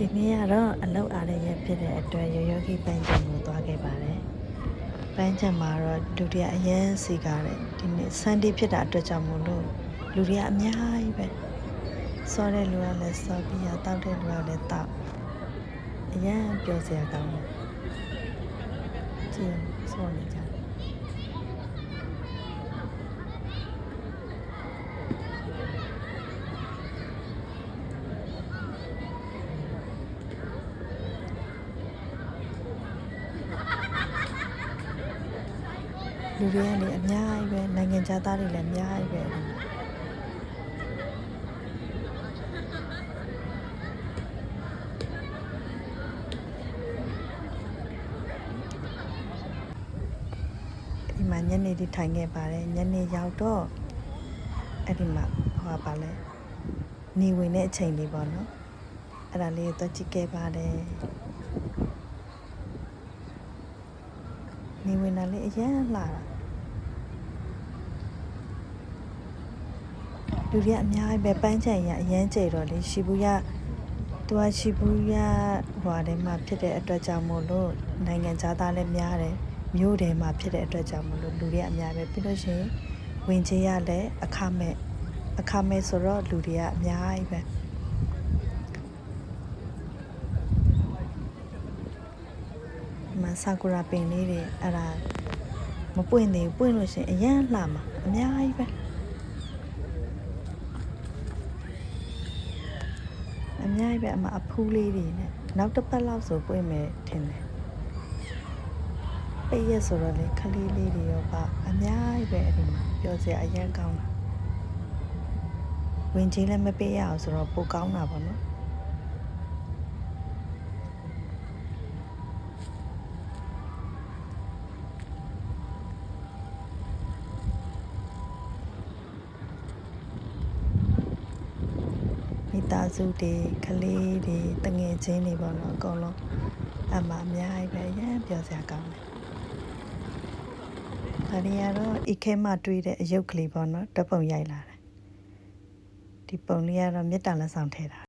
ဒီနေ့ကတော့အလောက်အားရရဖြစ်တဲ့အတွက်ရရောဂီပန်းချံကိုသွားခဲ့ပါတယ်။ပန်းချံမှာတော့လူတွေကအရန်စီကားတယ်ဒီနေ့ဆန်ဒေးဖြစ်တာအတွက်ကြောင့်မို့လို့လူတွေကအများကြီးပဲ။စောတဲ့လူကလည်းစောပြီးရတောက်တဲ့လူကလည်းတောက်အရန်ပျော်စရာကောင်းတယ်။ကြည့်စောနေကြတယ် လူတွေကနေအများကြီးပဲနိုင်ငံခြားသားတွေလည်းအများကြီးပဲအဲ့ဒီမှာဒီမှာညနေဒီထိုင်ခဲ့ပါတယ်ညနေရောက်တော့အဲ့ဒီမှာဟောပါလဲနေဝင်တဲ့အချိန်လေးပေါ့နော်အဲ့ဒါလေးကိုတော့ကြည့်ခဲ့ပါတယ် နေဝင်တာလေးအရန်လှတာလူတွေကအများကြီးပဲပန်းချံရအရန်ကြိတ်တော့လေရှီဘူးရသူကရှီဘူးရဟွာထဲမှာဖြစ်တဲ့အတွက်ကြောင့်မို့လို့နိုင်ငံခြားသားလည်းများတယ်မြို့ထဲမှာဖြစ်တဲ့အတွက်ကြောင့်မို့လို့လူတွေကအများပဲပြီးလို့ရှိရင်ဝင်ချင်းရလည်းအခမဲ့အခမဲ့ဆိုတော့လူတွေကအများကြီးပဲ ဒီမှာဆာကူရာပင်လေးတွေအဲ့ဒါမပွင့်သေးဘူးပွင့်လို့ရှိရင်အရန်လှမှာအများကြီးပဲအများကြီးပဲအမအဖူးလေးတွေနဲ့နောက်တစ်ပတ်လောက်ဆိုပွင့်မယ်ထင်တယ်ပိတ်ရက်ဆိုတော့လေခလေးလေးတွေရောပါအများကြီးပဲအဲ့ဒီမှာပြောစရာအရင်ကောင်းတာဝင်ကြီးလည်းမပေးရအောင်ဆိုတော့ပိုကောင်းတာပေါ့နော် သားစုတွေခလေးတွေတငယ်ချင်းတွေပေါ့နော်အကုန်လုံးအမအများကြီးပဲအရင်ပြောစရာကောင်းတယ်ဒါတွေကတော့ဤခဲမှတွေးတဲ့အယုတ်ကလေးပေါ့နော်ဓာတ်ပုံရိုက်လာတယ်ဒီပုံလေးကတော့မေတ္တာလက်ဆောင်ထည့်တာ